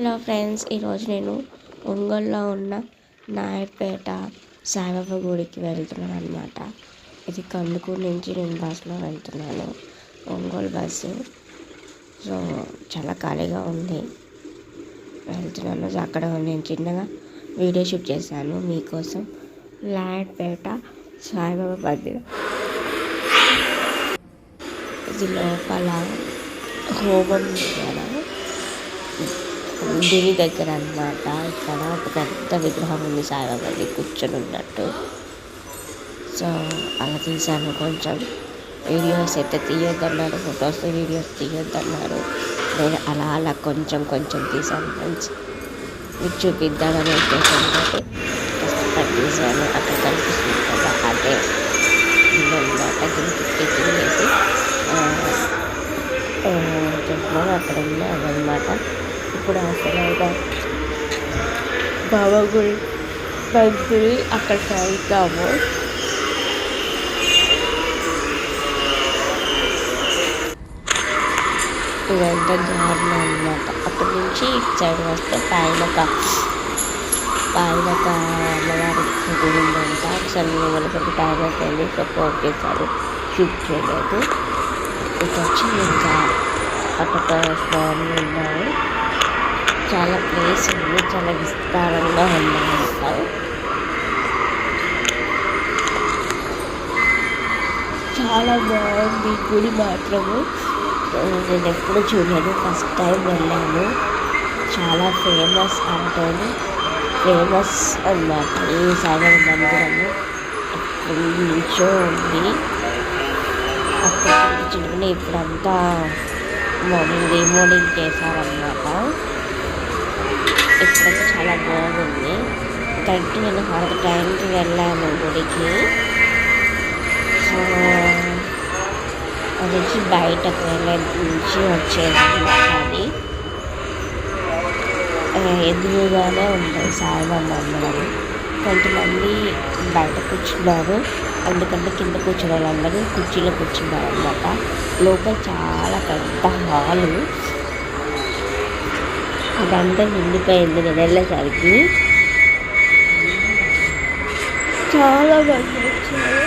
Hello friends ఈరోజు నేను ఒంగోలులో ఉన్న నాయపేట సాయిబాబా గుడికి వెళ్తున్నాను అనమాట ఇది కందుకూరు నుంచి నేను బస్సులో వెళ్తున్నాను. ఒంగోలు బస్సు. సో చాలా ఖాళీగా ఉంది. వెళ్తున్నాను. అక్కడ నేను చిన్నగా వీడియో షూట్ చేశాను. మీకోసం నాయపేట సాయిబాబా మందిరం ఇది లోపల హోమం ద్వారా గుడి దగ్గర అన్నమాట ఇక్కడ ఒక పెద్ద విగ్రహం ఉంది సాయిబాబాది కూర్చొని ఉన్నట్టు సో అలా తీశాను కొంచెం వీడియోస్ అయితే తీయొద్దన్నారు ఫొటోస్ వీడియోస్ తీయొద్దన్నారు నేను అలా అలా కొంచెం కొంచెం తీశాను ఫ్రెండ్స్ మీకు చూపిద్దామని ఉద్దేశంతో కష్టపడి తీసాను అక్కడ కనిపిస్తుంది కదా అదే ఇదన్నమాట దీనికి వేసి అక్కడ ఉంది అదనమాట అప్పుడు అసలు బాబా గుడి పంతులు అక్కడికి వెళ్తాము ఇదంతా దారుణం అనమాట అక్కడి నుంచి ఇటు సైడ్ వస్తే పాయలక పాయలక అమ్మవారి గుడి ఉందంట. ఒకసారి మిమ్మల్ని మనకి పైనకి వెళ్ళి ఫోన్ చేశాను షూట్ చేయలేదు. ఇటు వచ్చి ఇంకా అక్కడ స్వామి ఉన్నారు. చాలా ప్లేస్ ఉంది చాలా విస్తారంగా ఉందన్నమాట చాలా బాగుంది గుడి మాత్రము. నేను ఎప్పుడు చూడలేదు ఫస్ట్ టైం వెళ్ళాను. చాలా ఫేమస్ అంటేనే ఫేమస్ అన్నమాట ఈ సాగర్ మందిరము. ఎప్పటి నుంచో ఉంది. అక్కడ చూడండి ఇప్పుడంతా మార్నింగ్ రీమోడలింగ్ చేశారన్నమాట. ఇక్కడ చాలా బాగుంది. కరెక్ట్ నేను హారతి టైంకి వెళ్ళాను గుడికి. సో అది వచ్చి బయటకు వెళ్ళే నుంచి వచ్చేది అది. ఎదురుగానే ఉంటుంది సాయిబాబా అందరూ కొంతమంది బయట కూర్చున్నారు. ఎందుకంటే కింద కూర్చున్న వాళ్ళందరూ కుర్చీలో కూర్చున్నారు అనమాట లోపల చాలా పెద్ద హాలు. అదంతా నిండిపోయింది నేను వెళ్ళేసరికి. చాలా మంది వచ్చారు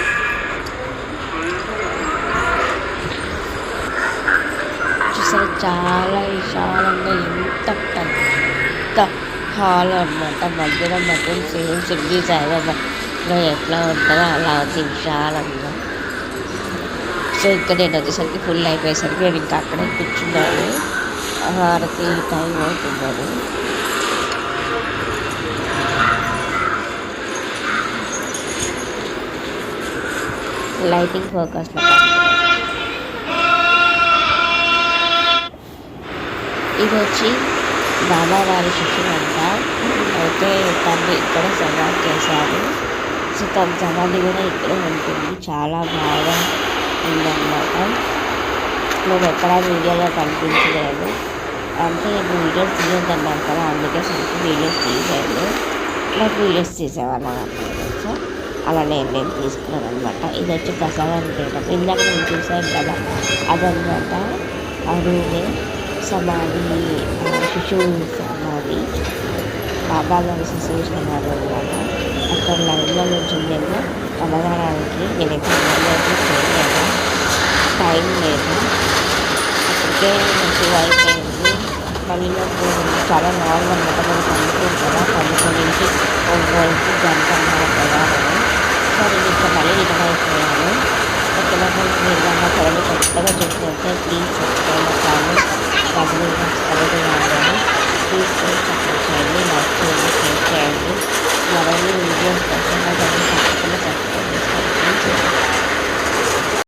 చూసారు చాలా విశాలంగా ఎంత పెద్ద హాల్ అనమాట మధ్యలో మధ్య సేమ్ సిద్ధి సాయిబాబాలో ఎట్లా ఉంటుందో అలా ఉంది విశాలంగా. సో ఇక్కడ నేను వచ్చేసరికి ఫుల్ అయిపోయేసరికి నేను ఇంకా అక్కడే కూర్చున్నాను. వారికి టైం అవుతున్నది లైటింగ్ ఫోకస్లో ఇది వచ్చి బాబా వారి శిష్యుడు అయితే తను ఇక్కడ సమాధి చేశారు. సో తన సమాధి కూడా ఇక్కడే ఉంటుంది. చాలా బాగా ఉందన్నమాట. నేను ఎక్కడా వీడియోలో కనిపించలేదు. అంటే నేను వీడియోస్ అన్నారు కదా అందుకే సరికి వీడియోస్ తీయలేదు. నాకు వీడియోస్ తీసేవాళ్ళం సో అలా నేను నేను తీసుకున్నాను అనమాట ఇది వచ్చి ప్రసాదం చేయడం ఇందాక నేను చూసాను కదా అదనమాట అరుణే సమాధి శిశువు సమాధి బాబా గారి శిశువు సమాధి అనమాట అక్కడ లైన్లో నుంచిందేమో అమ్మగారానికి నేను ఎక్కడ చేయలేదు. టైం లేదు. అయితే మంచి వాయిస్ అయింది మళ్ళీలో చాలా నార్మల్ అనమాట మనం పండుకోం కదా పండుకొని నుంచి ఒక వరకు గంట అన్నారు కదా సరే ఇంకా మళ్ళీ రిటర్న్ అయిపోయాను. ఒకవేళ మీరు నా ఛానల్ కొత్తగా చూస్తుంటే ప్లీజ్ సబ్స్క్రైబ్ అవుతాను ప్రజలు సబ్స్క్రైబ్ అయ్యాను ప్లీజ్ సబ్స్క్రైబ్ చేయండి చేయండి షేర్ వీడియోస్ కోసం